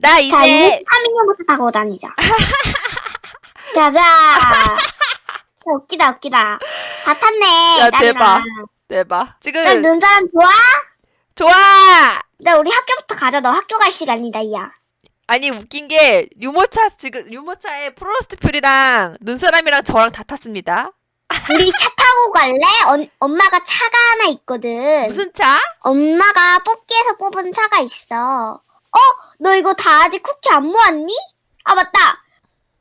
나 자, 이제 23인용부터 타고 다니자. 자자. 자, 웃기다, 웃기다. 다 탔네. 야, 딸이랑. 대박. 대박. 지금 나 눈사람 좋아? 좋아. 나 우리 학교부터 가자. 너 학교 갈 시간이다, 이야. 아니 웃긴 게 유모차 지금 유모차에 프로스트필이랑 눈사람이랑 저랑 다 탔습니다. 우리 차 타고 갈래? 언- 엄마가 차가 하나 있거든. 무슨 차? 엄마가 뽑기에서 뽑은 차가 있어. 어? 너 이거 다 아직 쿠키 안 모았니? 아, 맞다.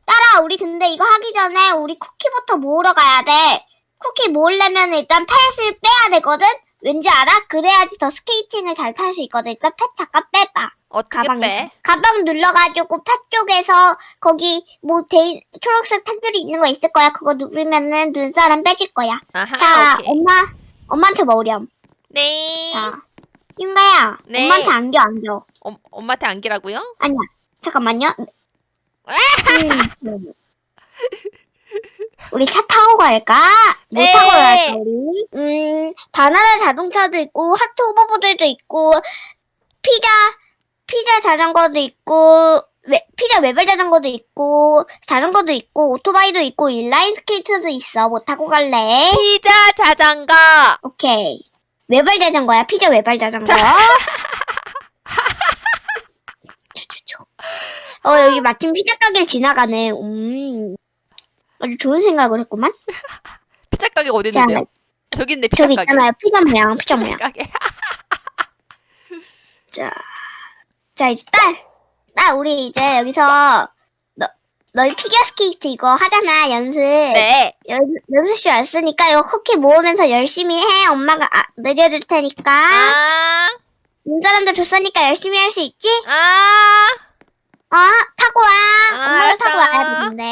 딸아, 우리 근데 이거 하기 전에 우리 쿠키부터 모으러 가야 돼. 쿠키 모으려면 일단 펫을 빼야 되거든? 왠지 알아? 그래야지 더 스케이팅을 잘 탈 수 있거든. 일단 펫 잠깐 빼봐. 어떻게 가방에서. 빼? 가방 눌러가지고 펫 쪽에서 거기 뭐 데이, 초록색 탭들이 있는 거 있을 거야. 그거 누르면은 눈사람 빼질 거야. 아하. 자, 오케이. 엄마, 엄마한테 먹으렴. 네. 자, 윤가야, 네. 엄마한테 안겨 안겨. 엄, 엄마한테 안기라고요? 아니야, 잠깐만요. 음, 음. 우리 차 타고 갈까? 뭐 네. 타고 갈까 우리? 음, 바나나 자동차도 있고 하트 호버보드도 있고 피자 피자 자전거도 있고 웨, 피자 외발 자전거도 있고 자전거도 있고 오토바이도 있고 인라인 스케이트도 있어. 뭐 타고 갈래? 피자 자전거. 오케이. 외발 자전거야. 피자 외발 자전거. 어, 여기 마침 피자 가게 지나가네. 음. 아주 좋은 생각을 했구만. 피자 가게 어디 자, 있는데요? 저기 있네 피자 저기 가게. 있잖아요. 피자 모양, 피자 모양. 가게. 자, 자, 이제 딸. 딸, 우리 이제 여기서 너, 너희 피겨 스케이트 이거 하잖아, 연습. 네. 연, 연습실 왔으니까 이거 쿠키 모으면서 열심히 해. 엄마가 아, 내려줄 테니까. 아. 눈사람도 줬으니까 열심히 할 수 있지? 아. 어, 타고 와. 아, 엄마가 알았어. 타고 와야 되는데.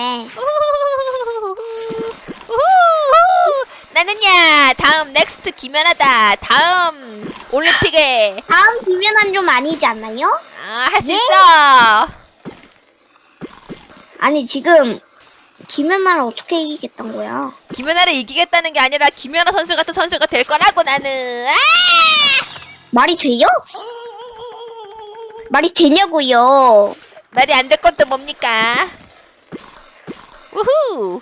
우후후후. 나는야 다음 넥스트 김연아다. 다음 올림픽에 다음 김연아는 좀 아니지 않나요? 아, 할 수 예? 있어. 아니, 지금 김연아를 어떻게 이기겠다는 거야? 김연아를 이기겠다는 게 아니라 김연아 선수 같은 선수가 될 거라고 나는. 아! 말이 돼요? 말이 되냐고요? 말이 안될건또 뭡니까? 우후.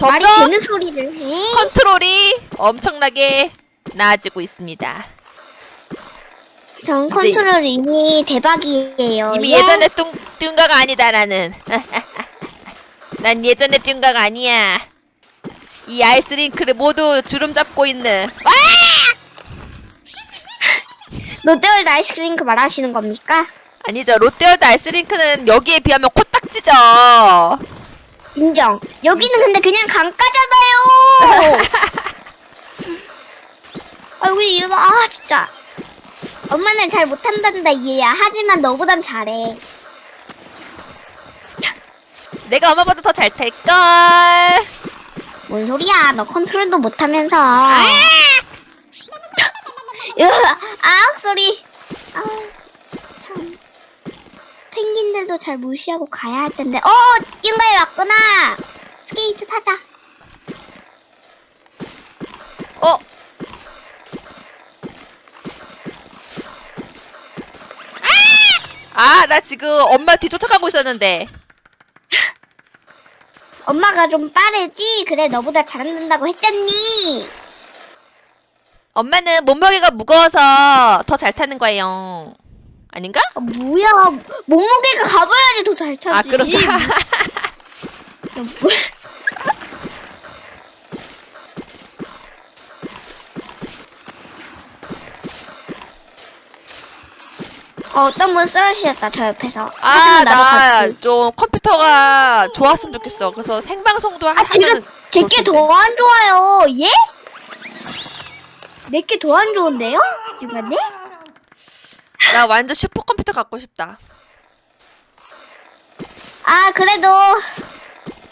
말이 점점 되는 소리를 해. 컨트롤이 엄청나게 나아지고 있습니다. 전 컨트롤 이미 대박이에요. 이미 예? 예전에 뚱, 뚱가가 아니다 나는. 난 예전에 뚱가가 아니야. 이 아이스링크를 모두 주름 잡고 있는. 와! 롯데월드 아이스크림그 말하시는 겁니까? 아니죠. 롯데월드 아이스링크는 여기에 비하면 코딱지죠. 인정. 여기는 근데 그냥 강가잖아요. 아, 우리 이거 아 진짜. 엄마는 잘 못한단다 얘야. 하지만 너보단 잘해. 내가 엄마보다 더 잘 탈걸. 뭔 소리야? 너 컨트롤도 못하면서. 으, 아 소리. 아 참. 펭귄들도 잘 무시하고 가야 할 텐데. 어, 윤가에 왔구나. 스케이트 타자. 어? 아, 나 지금 엄마 뒤 쫓아가고 있었는데. 엄마가 좀 빠르지? 그래, 너보다 잘한다고 했잖니. 엄마는 몸무게가 무거워서 더 잘 타는 거예요. 아닌가? 아, 뭐야. 몸무게가 가봐야지 더잘 타지. 아, 그런가? 야, 뭐- 어, 어떤 분 쓰러지셨다, 저 옆에서. 아, 하지만 나도 나 같이. 좀 컴퓨터가 좋았으면 좋겠어. 그래서 생방송도 아, 하면 제게 더안 좋아요. 예? 내게 더 안 좋은데요? 이번에? 나 완전 슈퍼컴퓨터 갖고 싶다. 아, 그래도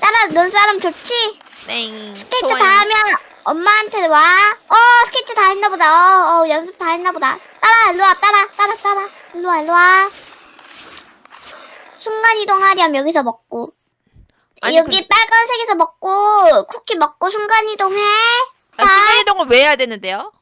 따라 눈사람 좋지? 땡. 스케이트. 다 하면 엄마한테 와. 어, 스케이트 다 했나 보다. 어, 어, 연습 다 했나 보다. 따라, 일로 와, 따라, 따라, 따라. 일로 와, 일로 와. 순간이동 하렴, 여기서 먹고. 아니, 여기 그- 빨간색에서 먹고, 쿠키 먹고 순간이동 해. 아, 순간이동을 왜 해야 되는데요?